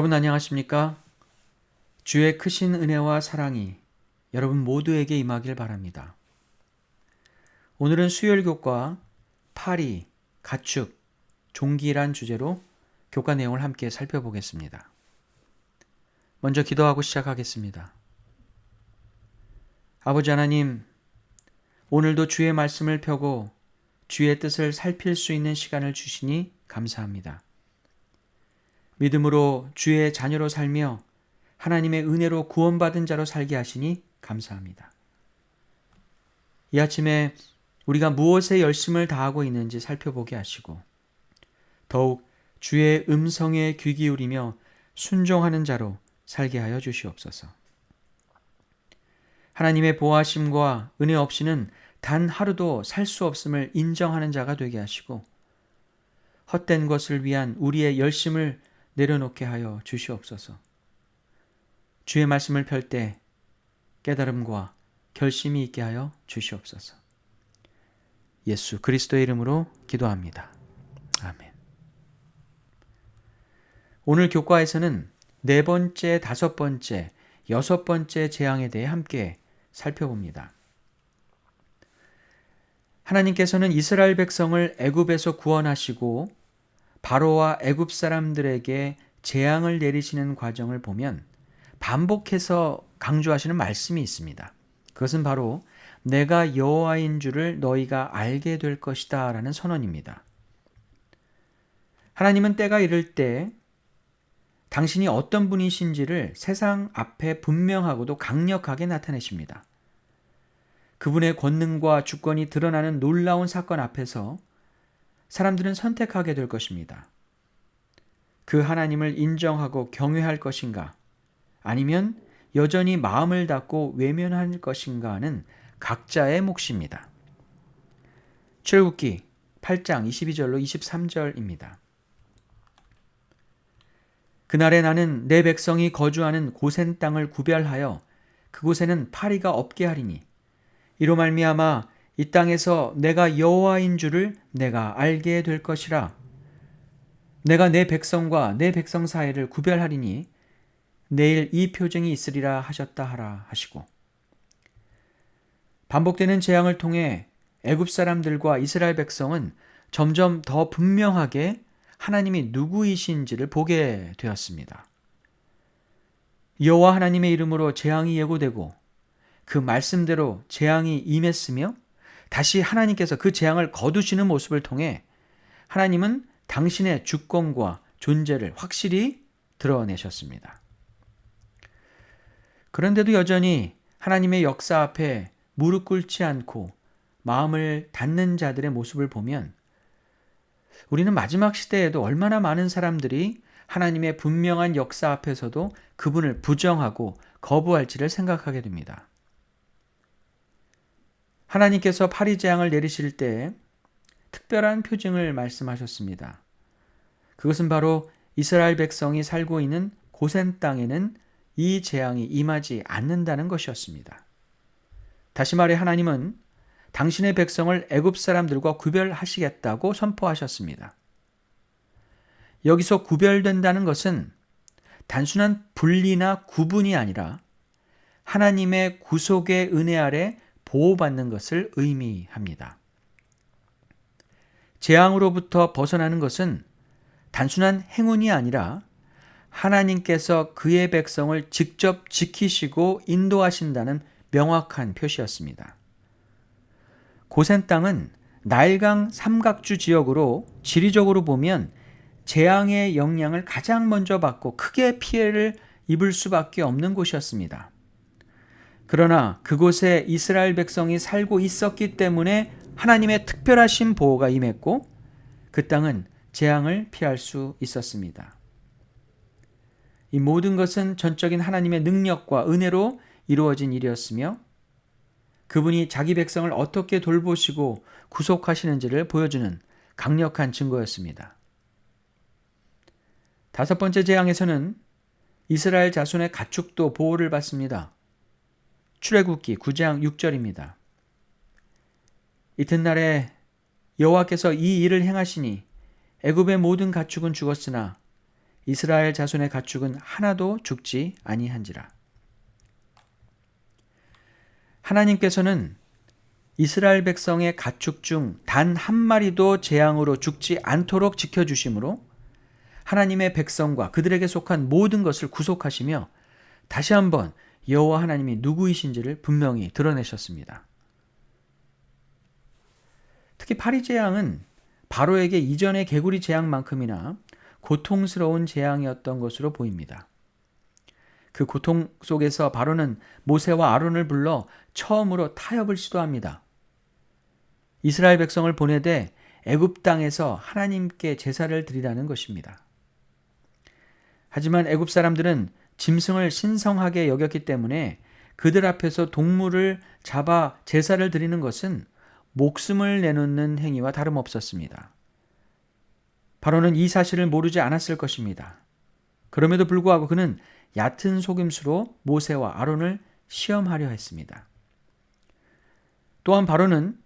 여러분 안녕하십니까? 주의 크신 은혜와 사랑이 여러분 모두에게 임하길 바랍니다. 오늘은 수요일 교과 파리, 가축, 종기란 주제로 교과 내용을 함께 살펴보겠습니다. 먼저 기도하고 시작하겠습니다. 아버지 하나님, 오늘도 주의 말씀을 펴고 주의 뜻을 살필 수 있는 시간을 주시니 감사합니다. 믿음으로 주의 자녀로 살며 하나님의 은혜로 구원받은 자로 살게 하시니 감사합니다. 이 아침에 우리가 무엇에 열심을 다하고 있는지 살펴보게 하시고 더욱 주의 음성에 귀 기울이며 순종하는 자로 살게 하여 주시옵소서. 하나님의 보호하심과 은혜 없이는 단 하루도 살 수 없음을 인정하는 자가 되게 하시고 헛된 것을 위한 우리의 열심을 내려놓게 하여 주시옵소서. 주의 말씀을 펼 때 깨달음과 결심이 있게 하여 주시옵소서. 예수 그리스도의 이름으로 기도합니다. 아멘. 오늘 교과에서는 네 번째, 다섯 번째, 여섯 번째 재앙에 대해 함께 살펴봅니다. 하나님께서는 이스라엘 백성을 애굽에서 구원하시고 바로와 애굽 사람들에게 재앙을 내리시는 과정을 보면 반복해서 강조하시는 말씀이 있습니다. 그것은 바로 내가 여호와인 줄을 너희가 알게 될 것이다라는 선언입니다. 하나님은 때가 이를 때 당신이 어떤 분이신지를 세상 앞에 분명하고도 강력하게 나타내십니다. 그분의 권능과 주권이 드러나는 놀라운 사건 앞에서 사람들은 선택하게 될 것입니다. 그 하나님을 인정하고 경외할 것인가? 아니면 여전히 마음을 닫고 외면할 것인가는 각자의 몫입니다. 출국기 8장 22절로 23절입니다. 그날에 나는 내 백성이 거주하는 고센 땅을 구별하여 그곳에는 파리가 없게 하리니 이로 말미암아 이 땅에서 내가 여호와인 줄을 내가 알게 될 것이라. 내가 내 백성과 내 백성 사이를 구별하리니 내일 이 표징이 있으리라 하셨다 하라 하시고 반복되는 재앙을 통해 애굽 사람들과 이스라엘 백성은 점점 더 분명하게 하나님이 누구이신지를 보게 되었습니다. 여호와 하나님의 이름으로 재앙이 예고되고 그 말씀대로 재앙이 임했으며 다시 하나님께서 그 재앙을 거두시는 모습을 통해 하나님은 당신의 주권과 존재를 확실히 드러내셨습니다. 그런데도 여전히 하나님의 역사 앞에 무릎 꿇지 않고 마음을 닫는 자들의 모습을 보면 우리는 마지막 시대에도 얼마나 많은 사람들이 하나님의 분명한 역사 앞에서도 그분을 부정하고 거부할지를 생각하게 됩니다. 하나님께서 파리 재앙을 내리실 때 특별한 표징을 말씀하셨습니다. 그것은 바로 이스라엘 백성이 살고 있는 고센 땅에는 이 재앙이 임하지 않는다는 것이었습니다. 다시 말해 하나님은 당신의 백성을 애굽 사람들과 구별하시겠다고 선포하셨습니다. 여기서 구별된다는 것은 단순한 분리나 구분이 아니라 하나님의 구속의 은혜 아래 보호받는 것을 의미합니다. 재앙으로부터 벗어나는 것은 단순한 행운이 아니라 하나님께서 그의 백성을 직접 지키시고 인도하신다는 명확한 표시였습니다. 고센 땅은 나일강 삼각주 지역으로 지리적으로 보면 재앙의 영향을 가장 먼저 받고 크게 피해를 입을 수밖에 없는 곳이었습니다. 그러나 그곳에 이스라엘 백성이 살고 있었기 때문에 하나님의 특별하신 보호가 임했고 그 땅은 재앙을 피할 수 있었습니다. 이 모든 것은 전적인 하나님의 능력과 은혜로 이루어진 일이었으며 그분이 자기 백성을 어떻게 돌보시고 구속하시는지를 보여주는 강력한 증거였습니다. 다섯 번째 재앙에서는 이스라엘 자손의 가축도 보호를 받습니다. 출애굽기 9장 6절입니다. 이스라엘 자손의 가축은 하나도 죽지 아니한지라. 하나님께서는 이스라엘 백성의 가축 중 단 한 마리도 재앙으로 죽지 않도록 지켜주심으로 하나님의 백성과 그들에게 속한 모든 것을 구속하시며 다시 한번 여호와 하나님이 누구이신지를 분명히 드러내셨습니다. 특히 파리 재앙은 바로에게 이전의 개구리 재앙만큼이나 고통스러운 재앙이었던 것으로 보입니다. 그 고통 속에서 바로는 모세와 아론을 불러 처음으로 타협을 시도합니다. 이스라엘 백성을 보내되 애굽 땅에서 하나님께 제사를 드리라는 것입니다. 하지만 애굽 사람들은 짐승을 신성하게 여겼기 때문에 그들 앞에서 동물을 잡아 제사를 드리는 것은 목숨을 내놓는 행위와 다름없었습니다. 바로는 이 사실을 모르지 않았을 것입니다. 그럼에도 불구하고 그는 얕은 속임수로 모세와 아론을 시험하려 했습니다. 또한 바로는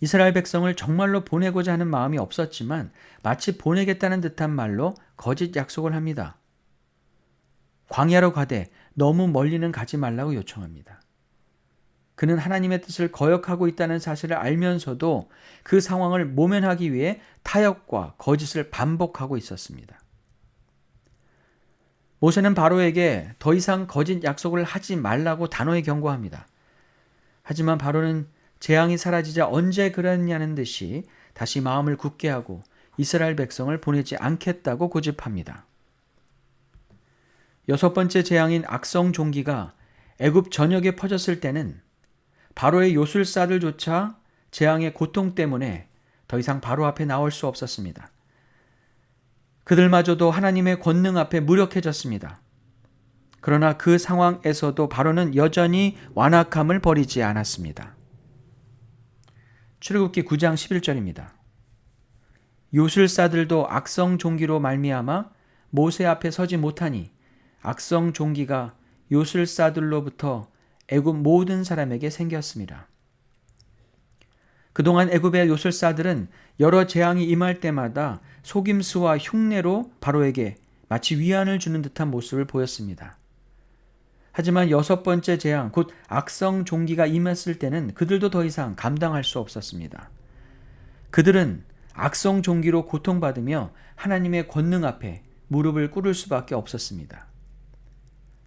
이스라엘 백성을 정말로 보내고자 하는 마음이 없었지만 마치 보내겠다는 듯한 말로 거짓 약속을 합니다. 광야로 가되 너무 멀리는 가지 말라고 요청합니다. 그는 하나님의 뜻을 거역하고 있다는 사실을 알면서도 그 상황을 모면하기 위해 타협과 거짓을 반복하고 있었습니다. 모세는 바로에게 더 이상 거짓 약속을 하지 말라고 단호히 경고합니다. 하지만 바로는 재앙이 사라지자 언제 그랬냐는 듯이 다시 마음을 굳게 하고 이스라엘 백성을 보내지 않겠다고 고집합니다. 여섯 번째 재앙인 악성 종기가 애굽 전역에 퍼졌을 때는 바로의 요술사들조차 재앙의 고통 때문에 더 이상 바로 앞에 나올 수 없었습니다. 그들마저도 하나님의 권능 앞에 무력해졌습니다. 그러나 그 상황에서도 바로는 여전히 완악함을 버리지 않았습니다. 출애굽기 9장 11절입니다. 요술사들도 악성 종기로 말미암아 모세 앞에 서지 못하니 악성 종기가 요술사들로부터 애굽 모든 사람에게 생겼습니다. 그동안 애굽의 요술사들은 여러 재앙이 임할 때마다 속임수와 흉내로 바로에게 마치 위안을 주는 듯한 모습을 보였습니다. 하지만 여섯 번째 재앙, 곧 악성 종기가 임했을 때는 그들도 더 이상 감당할 수 없었습니다. 그들은 악성 종기로 고통받으며 하나님의 권능 앞에 무릎을 꿇을 수밖에 없었습니다.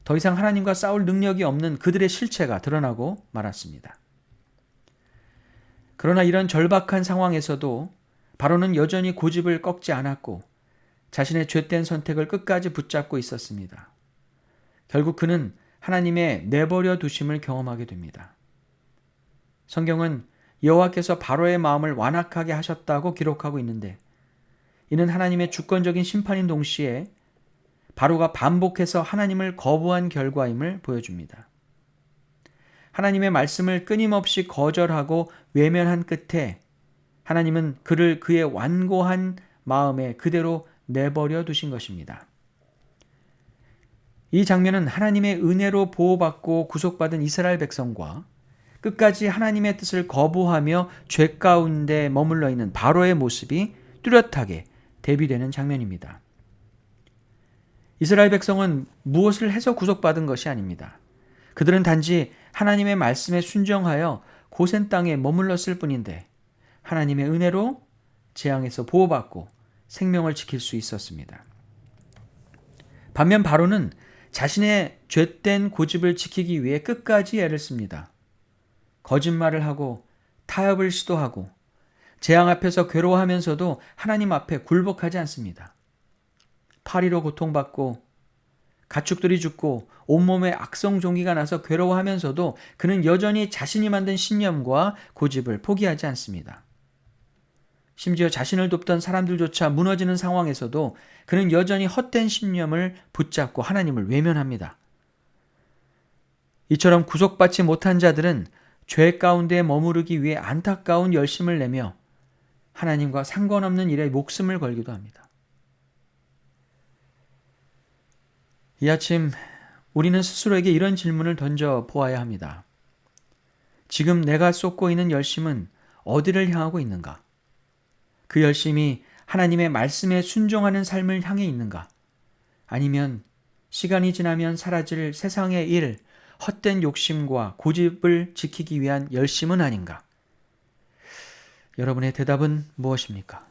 더 이상 하나님과 싸울 능력이 없는 그들의 실체가 드러나고 말았습니다. 그러나 이런 절박한 상황에서도 바로는 여전히 고집을 꺾지 않았고 자신의 죄된 선택을 끝까지 붙잡고 있었습니다. 결국 그는 하나님의 내버려 두심을 경험하게 됩니다. 성경은 여호와께서 바로의 마음을 완악하게 하셨다고 기록하고 있는데 이는 하나님의 주권적인 심판인 동시에 바로가 반복해서 하나님을 거부한 결과임을 보여줍니다. 하나님의 말씀을 끊임없이 거절하고 외면한 끝에 하나님은 그를 그의 완고한 마음에 그대로 내버려 두신 것입니다. 이 장면은 하나님의 은혜로 보호받고 구속받은 이스라엘 백성과 끝까지 하나님의 뜻을 거부하며 죄 가운데 머물러 있는 바로의 모습이 뚜렷하게 대비되는 장면입니다. 이스라엘 백성은 무엇을 해서 구속받은 것이 아닙니다. 그들은 단지 하나님의 말씀에 순정하여 고센 땅에 머물렀을 뿐인데 하나님의 은혜로 재앙에서 보호받고 생명을 지킬 수 있었습니다. 반면 바로는 자신의 죄된 고집을 지키기 위해 끝까지 애를 씁니다. 거짓말을 하고 타협을 시도하고 재앙 앞에서 괴로워하면서도 하나님 앞에 굴복하지 않습니다. 파리로 고통받고 가축들이 죽고 온몸에 악성 종기가 나서 괴로워하면서도 그는 여전히 자신이 만든 신념과 고집을 포기하지 않습니다. 심지어 자신을 돕던 사람들조차 무너지는 상황에서도 그는 여전히 헛된 신념을 붙잡고 하나님을 외면합니다. 이처럼 구속받지 못한 자들은 죄 가운데 머무르기 위해 안타까운 열심을 내며 하나님과 상관없는 일에 목숨을 걸기도 합니다. 이 아침 우리는 스스로에게 이런 질문을 던져 보아야 합니다. 지금 내가 쏟고 있는 열심은 어디를 향하고 있는가? 그 열심이 하나님의 말씀에 순종하는 삶을 향해 있는가? 아니면 시간이 지나면 사라질 세상의 일, 헛된 욕심과 고집을 지키기 위한 열심은 아닌가? 여러분의 대답은 무엇입니까?